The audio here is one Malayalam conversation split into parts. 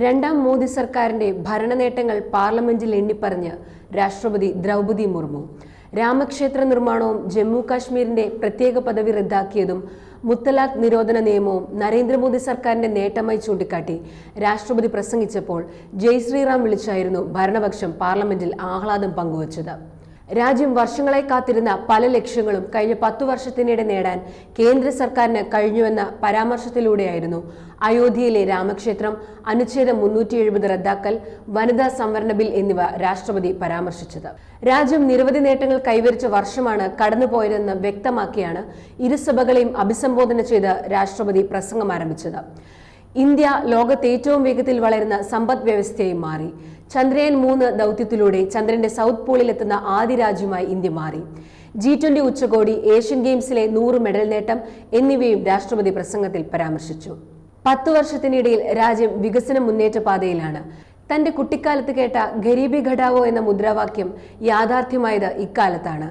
രണ്ടാം മോദി സർക്കാരിന്റെ ഭരണ നേട്ടങ്ങൾ പാർലമെന്റിൽ എണ്ണിപ്പറഞ്ഞ് രാഷ്ട്രപതി ദ്രൗപതി മുർമു. രാമക്ഷേത്ര നിർമ്മാണവും ജമ്മു കാശ്മീരിന്റെ പ്രത്യേക പദവി റദ്ദാക്കിയതും മുത്തലാഖ് നിരോധന നിയമവും നരേന്ദ്രമോദി സർക്കാരിന്റെ നേട്ടമായി ചൂണ്ടിക്കാട്ടി. രാഷ്ട്രപതി പ്രസംഗിച്ചപ്പോൾ ജയ് ശ്രീറാം വിളിച്ചായിരുന്നു ഭരണപക്ഷം പാർലമെന്റിൽ ആഹ്ലാദം പങ്കുവച്ചത്. രാജ്യം വർഷങ്ങളായി കാത്തിരുന്ന പല ലക്ഷ്യങ്ങളും കഴിഞ്ഞ പത്തു വർഷത്തിനിടെ നേടാൻ കേന്ദ്ര സർക്കാരിന് കഴിഞ്ഞുവെന്ന പരാമർശത്തിലൂടെയായിരുന്നു. അയോധ്യയിലെ രാമക്ഷേത്രം അനുച്ഛേദം മുന്നൂറ്റി എഴുപത് റദ്ദാക്കൽ വനിതാ സംവരണ ബിൽ എന്നിവ രാഷ്ട്രപതി പരാമർശിച്ചത്. രാജ്യം നിരവധി നേട്ടങ്ങൾ കൈവരിച്ച വർഷമാണ് കടന്നുപോയതെന്ന് വ്യക്തമാക്കിയാണ് ഇരുസഭകളെയും അഭിസംബോധന ചെയ്ത് രാഷ്ട്രപതി പ്രസംഗം ആരംഭിച്ചത്. ഇന്ത്യ ലോകത്തെ ഏറ്റവും വേഗത്തിൽ വളരുന്ന സമ്പദ് വ്യവസ്ഥയായി മാറി. ചന്ദ്രയാൻ മൂന്ന് ദൗത്യത്തിലൂടെ ചന്ദ്രന്റെ സൗത്ത് പോളിലെത്തുന്ന ആദ്യ രാജ്യമായി ഇന്ത്യ മാറി. ജി ട്വന്റി ഉച്ചകോടി ഏഷ്യൻ ഗെയിംസിലെ നൂറ് മെഡൽ നേട്ടം എന്നിവയും രാഷ്ട്രപതി പ്രസംഗത്തിൽ പരാമർശിച്ചു. പത്തു വർഷത്തിനിടയിൽ രാജ്യം വികസന മുന്നേറ്റ പാതയിലാണ്. തന്റെ കുട്ടിക്കാലത്ത് കേട്ട ഗരീബി ഘടാവോ എന്ന മുദ്രാവാക്യം യാഥാർത്ഥ്യമായത് ഇക്കാലത്താണ്.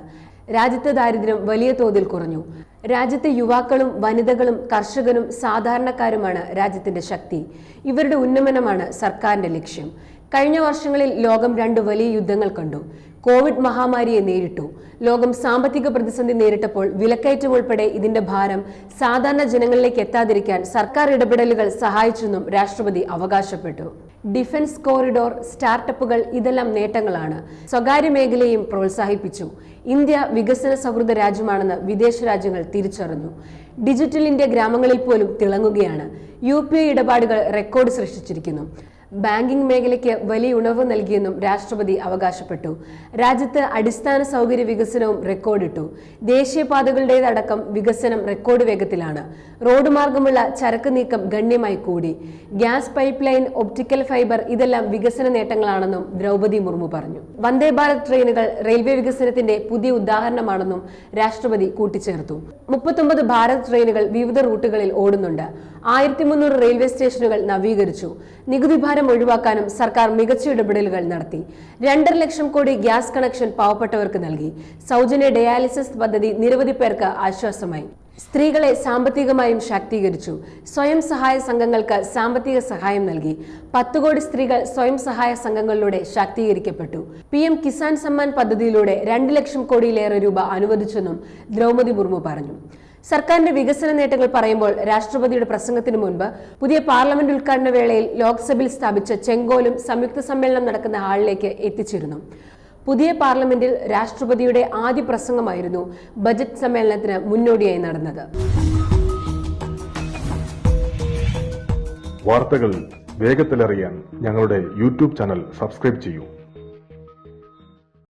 രാജ്യത്തെ ദാരിദ്ര്യം വലിയ തോതിൽ കുറഞ്ഞു. രാജ്യത്തെ യുവാക്കളും വനിതകളും കർഷകരും സാധാരണക്കാരുമാണ് രാജ്യത്തിന്റെ ശക്തി. ഇവരുടെ ഉന്നമനമാണ് സർക്കാരിന്റെ ലക്ഷ്യം. കഴിഞ്ഞ വർഷങ്ങളിൽ ലോകം രണ്ട് വലിയ യുദ്ധങ്ങൾ കണ്ടു. കോവിഡ് മഹാമാരിയെ നേരിട്ടു. ലോകം സാമ്പത്തിക പ്രതിസന്ധി നേരിട്ടപ്പോൾ വിലക്കയറ്റം ഉൾപ്പെടെ ഇതിന്റെ ഭാരം സാധാരണ ജനങ്ങളിലേക്ക് എത്താതിരിക്കാൻ സർക്കാർ ഇടപെടലുകൾ സഹായിച്ചെന്നും രാഷ്ട്രപതി അവകാശപ്പെട്ടു. ഡിഫൻസ് കോറിഡോർ സ്റ്റാർട്ടപ്പുകൾ ഇതെല്ലാം നേട്ടങ്ങളാണ് സ്വകാര്യ മേഖലയും പ്രോത്സാഹിപ്പിച്ചു. ഇന്ത്യ വികസന സൗഹൃദ രാജ്യമാണെന്ന് വിദേശ രാജ്യങ്ങൾ തിരിച്ചറിഞ്ഞു. ഡിജിറ്റൽ ഇന്ത്യ ഗ്രാമങ്ങളിൽ പോലും തിളങ്ങുകയാണ്. യു ഇടപാടുകൾ റെക്കോർഡ് സൃഷ്ടിച്ചിരിക്കുന്നു. ബാങ്കിംഗ് മേഖലയ്ക്ക് വലിയ ഉണവ് നൽകിയെന്നും രാഷ്ട്രപതി അവകാശപ്പെട്ടു. രാജ്യത്ത് അടിസ്ഥാന സൗകര്യ വികസനവും റെക്കോർഡിട്ടു. ദേശീയപാതകളുടേതടക്കം വികസനം റെക്കോർഡ് വേഗത്തിലാണ്. റോഡ് മാർഗമുള്ള ചരക്ക് നീക്കം ഗണ്യമായി കൂടി. Gas pipeline optical fibre ഇതെല്ലാം വികസന നേട്ടങ്ങളാണെന്നും ദ്രൗപദി മുർമു പറഞ്ഞു. വന്ദേ ഭാരത് ട്രെയിനുകൾ റെയിൽവേ വികസനത്തിന്റെ പുതിയ ഉദാഹരണമാണെന്നും രാഷ്ട്രപതി കൂട്ടിച്ചേർത്തു. മുപ്പത്തൊമ്പത് ഭാരത് ട്രെയിനുകൾ വിവിധ റൂട്ടുകളിൽ ഓടുന്നുണ്ട്. ആയിരത്തി റെയിൽവേ സ്റ്റേഷനുകൾ നവീകരിച്ചു. നികുതി ഭാരം ഒഴിവാക്കാനും സർക്കാർ മികച്ച ഇടപെടലുകൾ നടത്തി. രണ്ടര ലക്ഷം കോടി ഗ്യാസ് കണക്ഷൻ പാവപ്പെട്ടവർക്ക് നൽകി. സൗജന്യ ഡയാലിസിസ് പദ്ധതി നിരവധി പേർക്ക് ആശ്വാസമായി. സ്ത്രീകളെ സാമ്പത്തികമായും ശാക്തീകരിച്ചു. സ്വയം സഹായ സംഘങ്ങൾക്ക് സാമ്പത്തിക സഹായം നൽകി. പത്ത് കോടി സ്ത്രീകൾ സ്വയം സഹായ സംഘങ്ങളിലൂടെ ശാക്തീകരിക്കപ്പെട്ടു. പി എം കിസാൻ സമ്മാൻ പദ്ധതിയിലൂടെ രണ്ട് ലക്ഷം കോടിയിലേറെ രൂപ അനുവദിച്ചെന്നും ദ്രൗപതി മുർമു പറഞ്ഞു. സർക്കാരിന്റെ വികസന നേട്ടങ്ങൾ പറയുമ്പോൾ രാഷ്ട്രപതിയുടെ പ്രസംഗത്തിന് മുൻപ് പുതിയ പാർലമെന്റ് ഉദ്ഘാടന വേളയിൽ ലോക്സഭയിൽ സ്ഥാപിച്ച ചെങ്കോലും സംയുക്ത സമ്മേളനം നടക്കുന്ന ഹാളിലേക്ക് എത്തിച്ചിരുന്നു. പുതിയ പാർലമെന്റിൽ രാഷ്ട്രപതിയുടെ ആദ്യ പ്രസംഗമായിരുന്നു ബജറ്റ് സമ്മേളനത്തിന് മുന്നോടിയായി നടന്നത്. വാർത്തകൾ വേഗത്തിലറിയാൻ ഞങ്ങളുടെ യൂട്യൂബ് ചാനൽ സബ്സ്ക്രൈബ് ചെയ്യൂ.